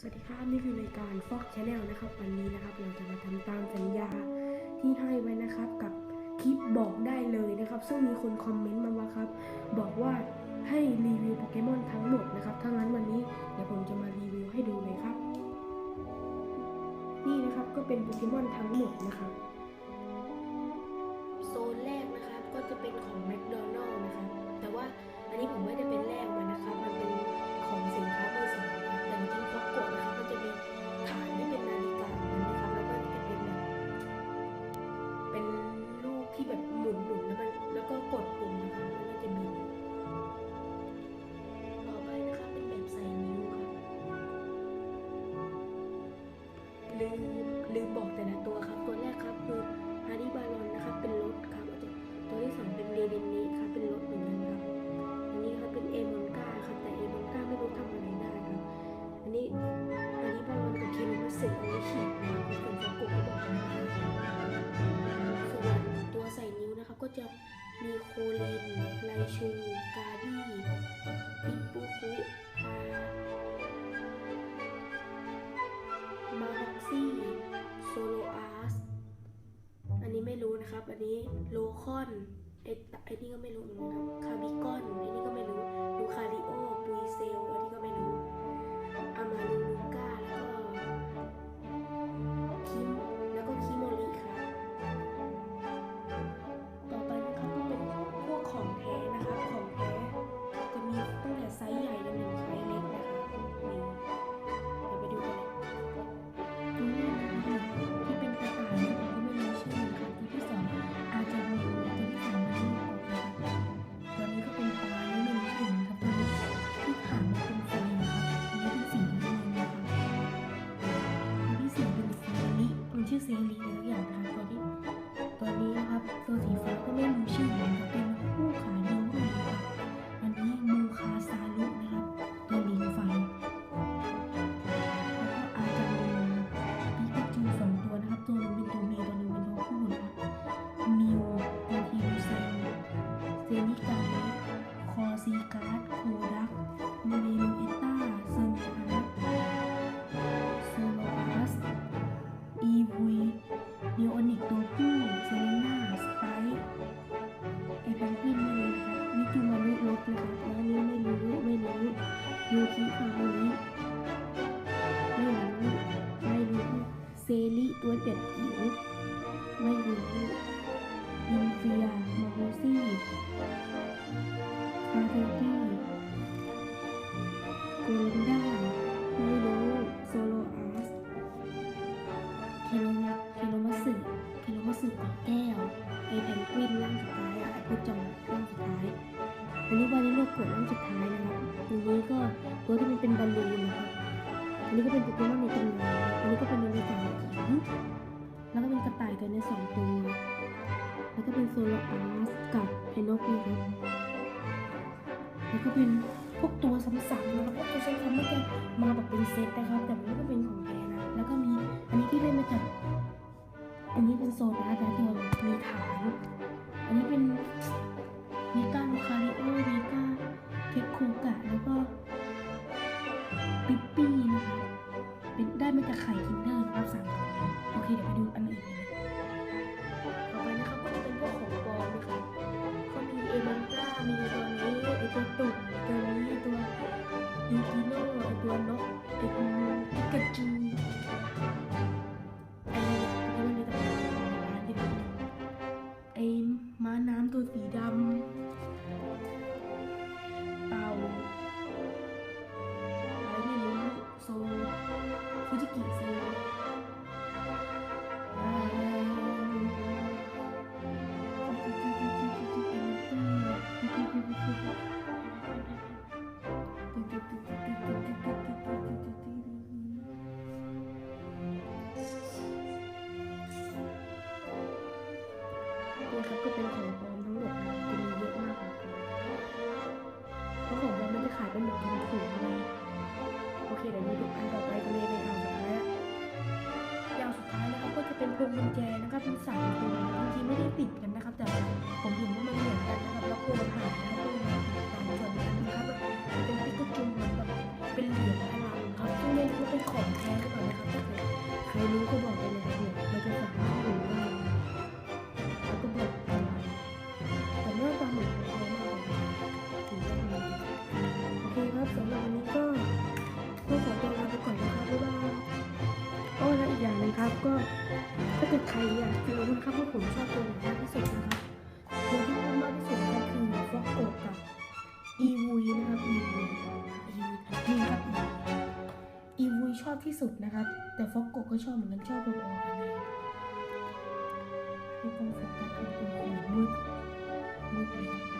สวัสดีครับนี่คือรายการ Fox Channel นะครับวันนี้นะครับเราจะมาทำตามสัญญาที่ให้ไว้นะครับกับคลิปบอกได้เลยนะครับ ซึ่งมีคนคอมเมนต์มาว่าครับ บอกว่าให้รีวิวโปเกมอนทั้งหมดนะครับถ้างั้นวันนี้เดี๋ยวผมจะมารีวิวให้ดูเลยครับ นี่นะครับก็เป็นโปเกมอนทั้งหมดนะครับ ลืมลืมบอกแต่ละตัวครับ ตัวแรกครับคือฮาริบารอนนะครับ เป็นรถครับ ตัวที่สองเป็นเรเดนนีครับ เป็นรถเหมือนกันครับ อันนี้ครับเป็นเอมอนก้าครับ แต่เอมอนก้าไม่รู้ทำอะไรได้ครับ อันนี้ฮาริบารอนกับเคโนมัสสึเอาไว้ฉีดนะครับส่วนฟกุก็บอกนะครับส่วนตัวใส่นิ้วนะครับ ก็จะมีโคเลนไลชู กาดี้ปิปุคุพา โลคอนไอ้ไอ้นี่ก็ไม่รู้เหมือนกันครับคาบิกอนไอ้นี่ก็ นโอนิกตัวผู้เซเลน่าสไปเอแพนกวินไม่รู้นะครับมิจูมารุรถนะครับแล้วนนี้ไม่รู้ไม่รู้ยูคิคาโอริไม่รู้ไม่รู้เซริตัวเป็ดจิ๋วไม่รู้ยินเฟียโมโรซี่ สุดท้ายอะไอพุทธจงร่างสุดท้าย อันนี้วันนี้เลือกกดร่างสุดท้ายนะครับอันนี้ก็ตัวที่มันเป็นบอลลูนนะครับอันนี้ก็เป็นโปเกมอนในตำนานอันนี้ก็เป็นในสามจิ๋วแล้วก็เป็นกระต่ายตัวในสองตัวแล้วก็เป็นโซลอาร์สกับไอ้นกนี่ครับแล้วก็เป็นพวกตัวซ้ำๆนะครับพวกตัวซ้ำๆมันจะมาแบบเป็นเซตนะครับ แต่มันก็เป็นของแท้นะ แล้วก็มีอันนี้ที่ได้มาจาก อันนี้เป็นโซลาร์นะตัวมีฐาน อันนี้เป็นมีก้าลูคาริโอมีก้าเทคโคกะแล้วก็ปิปปี้นะคะ เป็นได้มาจากไข่คินเดอร์นะครับสามตัวโอเคเดี๋ยวไปดูอันอื่นเลยต่อไปนะครับก็จะเป็นพวกของปลอมนะครับก็มีเอมันก้ามีตัวนี้ไอตัวตุ่นตัวนี้ตัวยูกิโน่ไอตัวนกไอตัวปิกาจู ฟูจิกิโซอ่านี่ครับก็เป็นของ ก็จะเป็นพวงกุญแจนะครับเป็นสามตัวบางทีไม่ได้ติดกันนะครับ แต่ผมเห็นว่ามันเหมือนกันนะครับแล้วกลัวมันหายนะครับก็เลยติดตามส่วนกันนะครับเป็นปิกาจูเหมือนแบบเป็นเหรียญพลังครับซึ่งไม่รู้เป็นของแท้หรือเปล่านะครับถ้าเกิดใครรู้ก็บอกไปเลยเดี๋ยเราจะสามารถ ถ้าเกิดใครอยากจะรู้นครับว่าผมชอบตัวไหนมากที่สุดนะครับตัวที่ชอบมากที่สุดก็คือฟอกโกกับอีวูยนะครับอีวูอีวูนี่ครับอีวูชอบที่สุดนะครับ แต่ฟอกโกก็ชอบเหมือนกันชอบพอๆกันนะครับไม่ต้องโฟกัสที่ตัวอื่นมืดมืดเลย